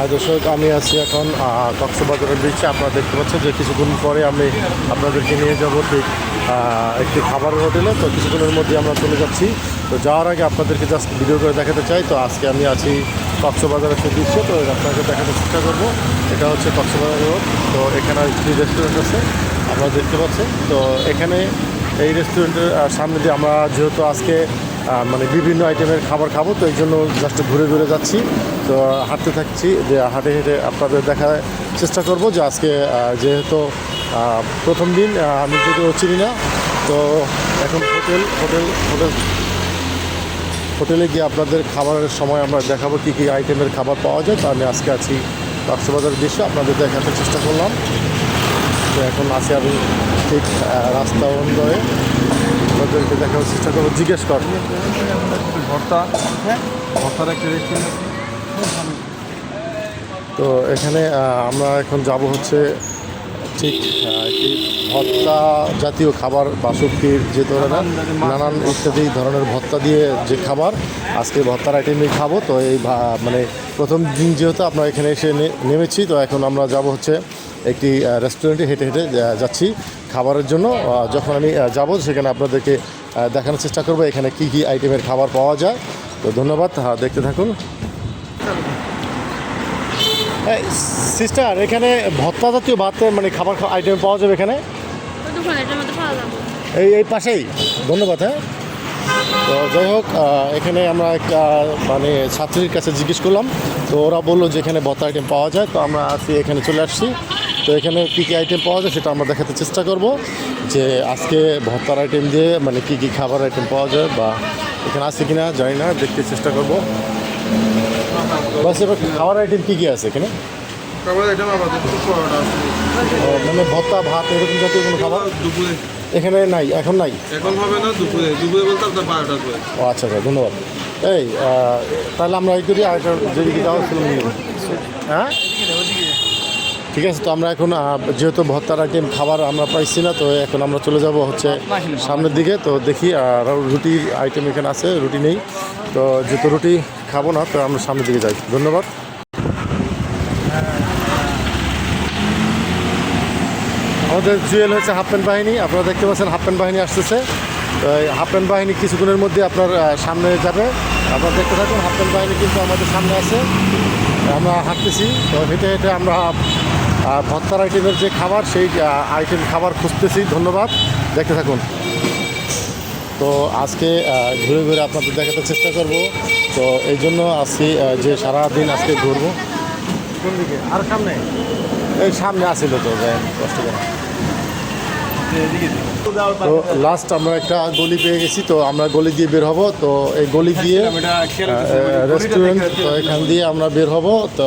আর দর্শক, আমি আছি এখন কক্সবাজারের বিচে আপনারা দেখতে পাচ্ছেন যে কিছুক্ষণ পরে আমি আপনাদেরকে নিয়ে যাব ঠিক একটি খাবারের হোটেলে। তো কিছুক্ষণের মধ্যে আমরা চলে যাচ্ছি। তো যাওয়ার আগে আপনাদেরকে জাস্ট ভিডিও করে দেখাতে চাই। তো আজকে আমি আছি কক্সবাজারের সেই দৃশ্য তো আপনাকে দেখাতে চেষ্টা করব। এটা হচ্ছে কক্সবাজার রোড তো এখানে একটি রেস্টুরেন্ট আছে। আপনারা দেখতে পাচ্ছেন। তো এখানে এই রেস্টুরেন্টের সামনে দিয়ে আমরা যেহেতু আজকে মানে বিভিন্ন আইটেমের খাবার খাব, তো এই জন্য জাস্ট ঘুরে ঘুরে যাচ্ছি। তো হাঁটতে থাকছি, যে হাঁটে হেঁটে আপনাদের দেখার চেষ্টা করব যে আজকে যেহেতু প্রথম দিন আমি যদিও চিনি না, তো এখন হোটেল হোটেল হোটেল, হোটেলে গিয়ে আপনাদের খাবারের সময় আমরা দেখাবো কী কী আইটেমের খাবার পাওয়া যায়। তো আমি আজকে আছি কক্সবাজার দৃশ্য, আপনাদের দেখাতে চেষ্টা করলাম। তো এখন আছি আমি ঠিক রাস্তা অন্ধয়ে আপনাদেরকে দেখার চেষ্টা করব। জিজ্ঞেস কর। ভর্তা ভর্তার একটা রেস্টুরেন্ট তো এখানে আমরা এখন যাব হচ্ছে ঠিক ভর্তা জাতীয় খাবার বাসুক্তির যে ধরনের নানান ইত্যাদি ধরনের ভর্তা দিয়ে যে খাবার আজকে ভর্তার আইটেমই খাব। তো এই মানে প্রথম দিন যেহেতু আমরা এখানে এসে নেমেছি তো এখন আমরা যাব হচ্ছে একটি রেস্টুরেন্টে হেঁটে হেঁটে যাচ্ছি খাবারের জন্য। যখন আমি যাব, সেখানে আপনাদেরকে দেখানোর চেষ্টা করব এখানে কী কী আইটেমের খাবার পাওয়া যায়। তো ধন্যবাদ দেখতে থাকুন। সিস্টার এখানে ভত্তা জাতীয় ভাত মানে খাবার আইটেম পাওয়া যাবে এখানে? এই এই পাশেই। ধন্যবাদ হ্যাঁ। তো যাই হোক এখানে আমরা একটা মানে ছাত্রীর কাছে জিজ্ঞেস করলাম। তো ওরা বলল যে এখানে ভত্তা আইটেম পাওয়া যায়। তো আমরা আজকে এখানে চলে আসছি। তো এখানে কী কী আইটেম পাওয়া যায় সেটা আমরা দেখাতে চেষ্টা করব যে আজকে ভত্তার আইটেম দিয়ে মানে কী কী খাবার আইটেম পাওয়া যায় বা এখানে আছে কিনা জানি না দেখতে চেষ্টা করব। বাস এবার খাবার আইটেম কী কী আছে এখানে? মানে ভত্তা ভাত এরকম জাতীয় কোনো খাবার? দুপুরে এখানে নাই এখন নাই? এখন হবে না দুপুরে। দুপুরে বলতে আপনার বারোটার পরে ও আচ্ছা আচ্ছা ধন্যবাদ। এই তাহলে আমরা এই করি আর যেদিকে যাওয়ার ছিল নিয়ে হ্যাঁ? ঠিক আছে, তো আমরা এখন যেহেতু ভর্তার আইটেম খাবার আমরা পাইছি না, তো এখন আমরা চলে যাব হচ্ছে সামনের দিকে। তো দেখি আর রুটি আইটেম এখানে আছে, রুটি নেই। তো যেহেতু রুটি খাব না, তো আমরা সামনের দিকে যাই। ধন্যবাদ। আমাদের জুয়েল হচ্ছে হাফ প্যান্ট বাহিনী, আপনারা দেখতে পাচ্ছেন হাফ প্যান্ট বাহিনী আসতেছে। হাফ প্যান্ট বাহিনী কিছুক্ষণের মধ্যে আপনার সামনে যাবে। আপনারা দেখতে থাকুন হাফ প্যান্ট বাহিনী কিন্তু আমাদের সামনে আছে। আমরা হাঁটতেছি, তো হেঁটে হেঁটে আমরা ভর্তার আইটেমের যে খাবার সেই আইটেম খাবার খুঁজতেছি। ধন্যবাদ। দেখতে থাকুন। তো আজকে ঘুরে ঘুরে আপনাদের দেখাতে চেষ্টা করব। তো এই জন্য আজকে যে সারাদিন আজকে ঘুরবো। কোন দিকে? আর সামনে? এই সামনে আসিল তো কষ্ট করে। তো লাস্ট আমরা একটা গলি পেয়ে গেছি তো আমরা গলি দিয়ে বের হব। তো এই গলি দিয়ে রেস্টুরেন্ট তো এখান দিয়ে আমরা বের হব। তো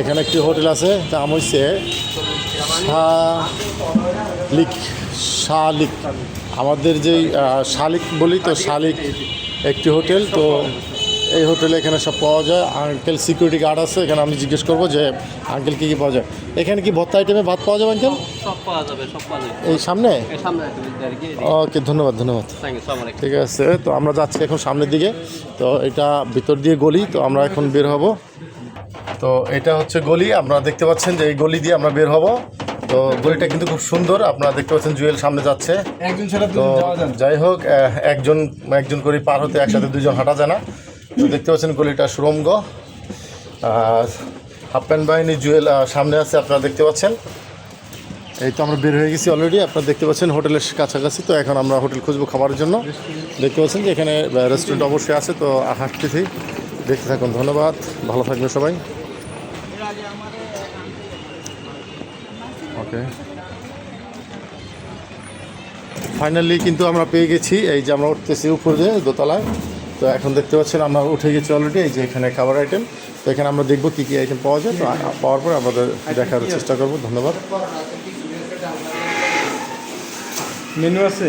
এখানে একটি হোটেল আছে নাম হচ্ছে শালিক শালিক। আমাদের যেই শালিক বলি তো শালিক একটি হোটেল তো এই হোটেলে এখানে সব পাওয়া যায়। আঙ্কেল সিকিউরিটি গার্ড আছে এখানে আমি জিজ্ঞেস করব যে আঙ্কেল কী কী পাওয়া যায়। এখানে কি ভত্তা আইটেমে ভাত পাওয়া যাবে আঙ্কেল? সব পাওয়া যাবে সব পাওয়া যাবে। এই সামনে? ওকে ধন্যবাদ ধন্যবাদ। ঠিক আছে তো আমরা যাচ্ছি এখন সামনের দিকে। তো এটা ভিতর দিয়ে গলি তো আমরা এখন বের হব। তো এটা হচ্ছে গলি। আপনারা দেখতে পাচ্ছেন যে এই গলি দিয়ে আমরা বের হব। তো গলিটা কিন্তু খুব সুন্দর। আপনারা দেখতে পাচ্ছেন জুয়েল সামনে যাচ্ছে। একজন ছাড়া তো যাই হোক একজন একজন করে পার হতে একসাথে দুজন হাঁটা যায় না। তো দেখতে পাচ্ছেন গলিটা সুরঙ্গ। হাফ প্যান্ট বাহিনী জুয়েল সামনে আছে আপনারা দেখতে পাচ্ছেন। এই তো আমরা বের হয়ে গেছি অলরেডি আপনারা দেখতে পাচ্ছেন হোটেলের কাছাকাছি। তো এখন আমরা হোটেল খুঁজবো খাবারের জন্য। দেখতে পাচ্ছেন যে এখানে রেস্টুরেন্ট অবশ্যই আছে। তো হাঁটতেছি। দেখতে থাকুন ধন্যবাদ। ভালো থাকবেন সবাই। ফাইনালি কিন্তু আমরা পেয়ে গেছি, এই যে আমরা উঠতেছি উপরে দোতলায়। তো এখন দেখতে পাচ্ছেন আমরা উঠে গেছি অলরেডি এই যে এখানে খাবার আইটেম তো এখানে আমরা দেখব কী কী আইটেম পাওয়া যায়, তো পাওয়ার পর আমাদের দেখার চেষ্টা করব, ধন্যবাদ। মেনু আছে?